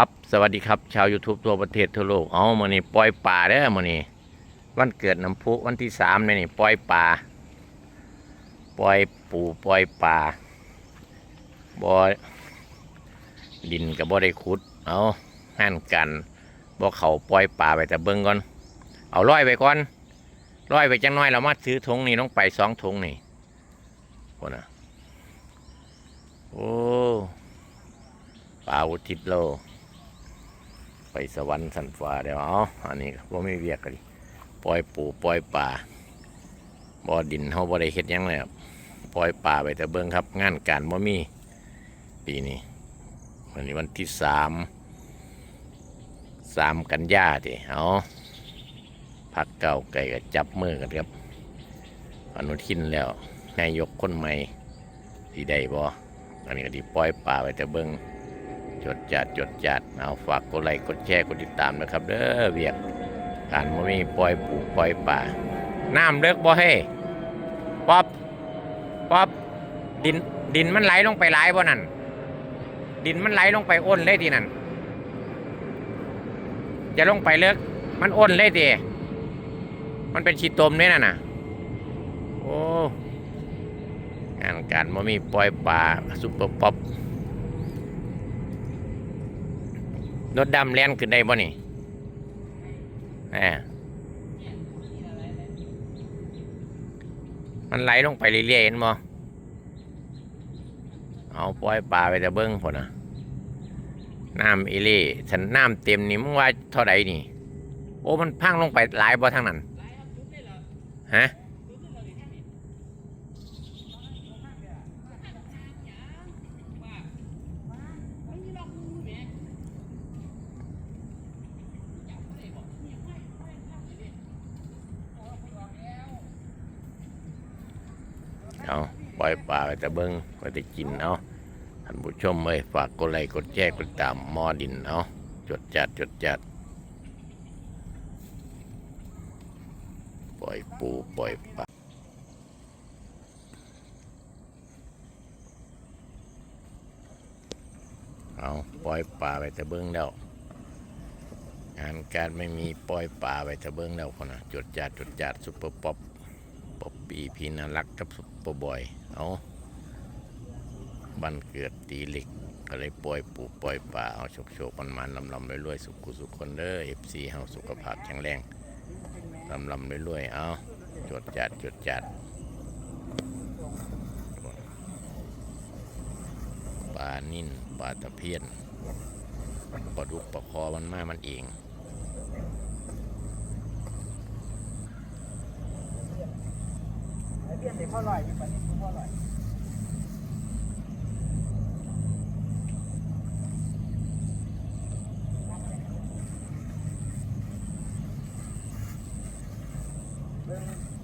ครับสวัสดีครับ ชาว YouTube ทั่วประเทศทั่วโลกเอามานี่ปล่อยป่าเด้อมานี่วันเกิดน้ำพุวันที่สามเนี่ยปล่อยป่าปล่อยปูปล่อยป่าบ่ดินกับบ่ได้ขุด เอาหั่นกันบ่เขาปล่อยป่าไปแต่เบิ่งก่อนเอาร้อยไปก่อนร้อยไปจังน้อยเรามาถือธงนี่ต้องไปสองธงนี่คนน่ะโอ้ป่าอุทิศโล ไปสวรรค์สันฟ้าเดี๋ยวอ๋ออันนี้ว่าไม่เวียกกันปล่อยปูปล่อยป่าบ่อดินเขาบ่ได้เฮ็ดยังเลยครับปล่อยป่าไปแต่เบิ่งครับ งานการบ่มีปีนี้วันนี้วันที่สามสามกันยาดิเอาพักเก่าไก่ก็จับมือกันครับอนุทินแล้วนายกคนใหม่ที่ได้บ่อันนี้ก็ดีปล่อยป่าไปแต่เบิ่ง จดจัดจดจัดเอาฝากกดไลค์กดแชร์กดติดตามนะครับ เด้อเวียกการบ่มีปล่อยปลูกปล่อยป่าน้ำเลิกบ่ให้ป๊อบป๊อบดินดินมันไหลลงไปหลายบ่นั่นดินมันไหลลงไปอ้นเลยทีนั่นจะลงไปเลิกมันอ้นเลยทีมันเป็นชีตมเนี่ยน่ะนะโอ้งานการบ่มีปล่อยป่าซุปเปอร์ป๊อป รถดำแล่นขึ้นได้บ่นี่แหมมันไหลลงไปเรื่อยๆเห็นบ่เอาปล่อยปลาไปแต่เบิ้งพอนะน้ำอีเล่ฉันน้ำเต็มนี่มึงว่าเท่าใดนี่ โอ้มันพังลงไปหลายบ่ทางนั้นฮะ เอาปล่อยปลาไปแต่เบิ้งก็ได้กินเอาท่านผู้ชมเลยฝากกดไลค์กดแชร์กดตามมอดินเอาจดจัดจดจัด ปล่อยปูปล่อยปลาเอาปล่อยปลาไปแต่เบิ้งแล้วงานการไม่มีปล่อยปลาไปแต่เบิ้งแล้วคนนะจดจัดจดจัดซุปเปอร์ป๊อป ป๊อปปี้พีนารักกับซุปเปอร์บอยเอาบันเกิดตีเหล็กก็เลยปล่อยปูปล่อยป่าเอาโชคโชคมันมันลำลำรวยๆสุขุสุขคนเด้อเอฟซีเฮาสุขภาพแข็งแรงลำลำรวยๆเอาจดจัดจดจัดปลานิ่นปลาตะเพียนปลาดุกปลาคอมันมามันเอง เพ่อลอยอยู่ปานนี้พ่อลอยเบิ่ง